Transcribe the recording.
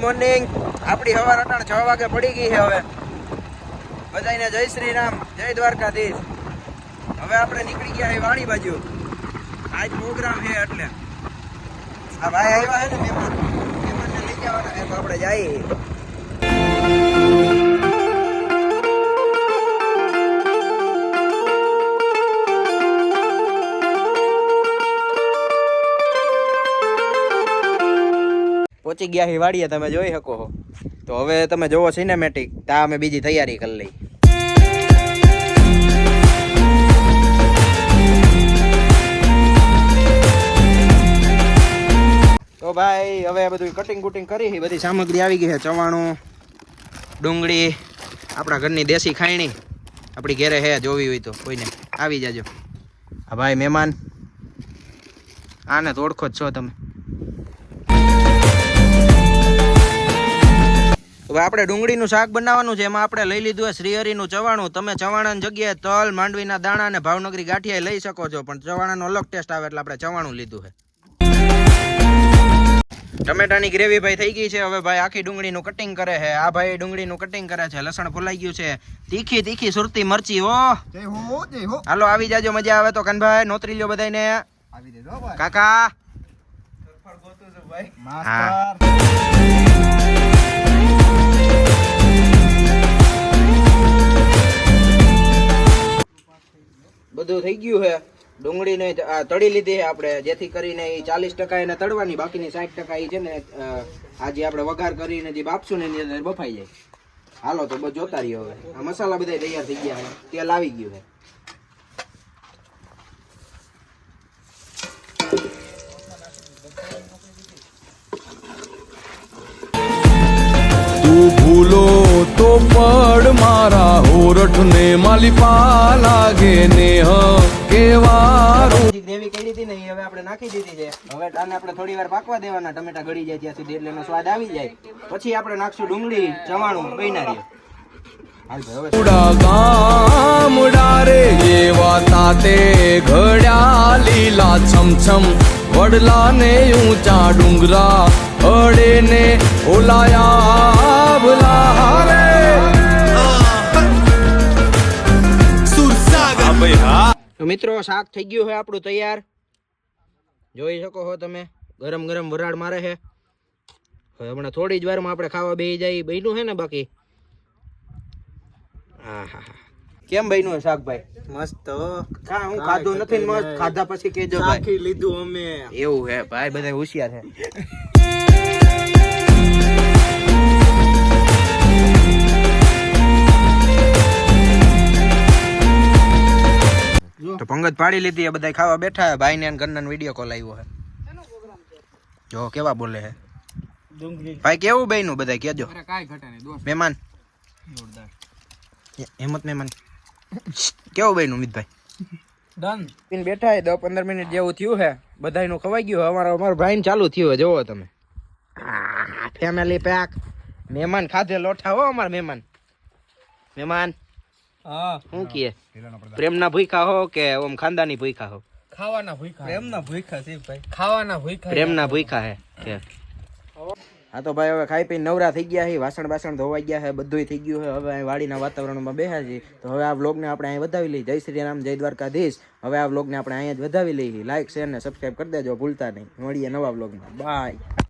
Morning આપણી સવાર અટાણ છ વાગે પડી ગઈ છે હવે. બધાને જય શ્રી રામ જય દ્વારકાધીશ. હવે આપણે નીકળી ગયા એ વાણી બાજુ. આજ પ્રોગ્રામ છે એટલે. આ ભાઈ આવ્યા છે ને મહેમાન. મહેમાનને લઈ જવાના આપણે જઈએ. પહોંચી ગયા હી વાડીએ તમે જોઈ શકો છો. તો હવે તમે જોવો સિનેમેટિક તા અમે બીજી તૈયારી કરી લઈ તો ભાઈ, હવે બધું કટિંગ કુટિંગ કરી બધી સામગ્રી આવી ગઈ છે, ચવાણું, ડુંગળી, આપણા ઘરની દેશી ખાયણી. આપણી ઘેરે હે જોવી હોય તો કોઈને. આવી જાજો. હા ભાઈ મહેમાન. આને તો ઓળખો જ છો તમે. હવે આપણે ડુંગળીનું શાક બનાવવાનું છે એમાં આપણે લઈ લીધું છે શ્રીહરિનું ચવાણું. તમે ચવાણાની જગ્યાએ તલ માંડવીના દાણા અને ભાવનગરી ગાંઠિયા લઈ શકો છો પણ ચવાણાનો અલગ ટેસ્ટ આવે એટલે આપણે ચવાણું લીધું છે. ટમેટાની ગ્રેવી ભાઈ થઈ ગઈ છે હવે ભાઈ આખી ડુંગળીનું કટિંગ કરે છે. આ ભાઈ ડુંગળીનું કટિંગ કરે છે લસણ ફુલાઈ ગયું છે. તીખી તીખી સુરતી મરચી ઓ હો હાલો આવી જાજો મજા આવે તો. કનભાઈ નોતરી લ્યો બધાને કાકા. માસ્ટર. બધું થઈ ગયું છે. ડુંગળીને તળી લીધી છે આપણે. જેથી કરીને એ ચાલીસ ટકા એને તળવાની, બાકીની સાઠ ટકા એ છે ને આજે આપણે વઘાર કરીને જે બાપશું ને એની અંદર બફાઈ જાય. હાલો તો બધું જોતા રહ્યો હવે. આ મસાલા બધા તૈયાર થઈ ગયા તેલ આવી ગયું છે. ભૂલો તો પડ મારા હોરઠ ને માલિપા લાગે ને હ કેવારું. ગ્રેવી કરી હતી ને એ હવે આપણે નાખી દીધી છે. હવે આને આપણે થોડી વાર પાકવા દેવાના ટમેટા ગળી જાય ત્યાં સુધી એટલે એનો સ્વાદ આવી જાય. પછી આપણે નાખશું ડુંગળી ચવાણું બૈના રહ્યો હાલ ભાઈ હવે ઉડા ગામડા રે એવા તાતે ઘડ્યા લીલા છમછમ. વડલા ને ઊંચા ડુંગરા અડે ને ઓલાયા તો મિત્રો શાક થઈ ગયું છે આપણું તૈયાર. જોઈ શકો છો તમે ગરમ ગરમ વરાળ મારે છે હવે હમણાં થોડી જ વારમાં આપણે ખાવા બેસી જાય બન્યું છે ને બાકી? આહાહા. કેમ બન્યું શાકભાઈ? શાક મસ્ત કા હું ખાધું નથી મસ્ત ખાધા પછી કેજો ભાઈ. લીધું અમે. એવું હે ભાઈ બધા હોશિયાર છે તો પંગત પાડી લીધી એ બધા ખાવા બેઠા ભાઈ ને ઘરના વીડિયો કોલ આવ્યો હે જો કેવા બોલે હે ભાઈ કેવું બન્યું બધા કેજો મહેમાન. એ- મહેમાન. કેવું બન્યું મિતભાઈ? ડન. પીને બેઠા હે દસ પંદર મિનિટ જેવું થયું હે બધાયનું ખવાઈ ગયું અમારો અમારો ભાઈ ચાલુ થયું હે જોવો તમે. ફેમિલી પેક મહેમાન ખાધે લોઠા હો અમારા મહેમાન. મહેમાન. હા. શું કીએ? પ્રેમના ભૂખા હો કે ઓમ ખાનદાની ભૂખા હો? ખાવાના ભૂખા પ્રેમના ભૂખા છે ભાઈ. ખાવાના ભૂખા પ્રેમના ભૂખા હે કે. હા તો ભાઈ હવે ખાઈ પી નવરા થઈ ગયા છે વાસણ બાસણ ધોવાઈ ગયા છે બધુંય થઈ ગયું છે હવે વાડીના વાતાવરણમાં બેહ્યા છે તો હવે આ વ્લોગને આપણે અહીં વધાવી લઈએ. જય શ્રી રામ જય દ્વારકાધીશ. હવે આ વ્લોગને આપણે અહીંયા જ વધાવી લઈએ. લાઈક શેર ને સબસ્ક્રાઈબ કરી દેજો ભૂલતા નહીં. મળીએ નવા વ્લોગમાં. બાય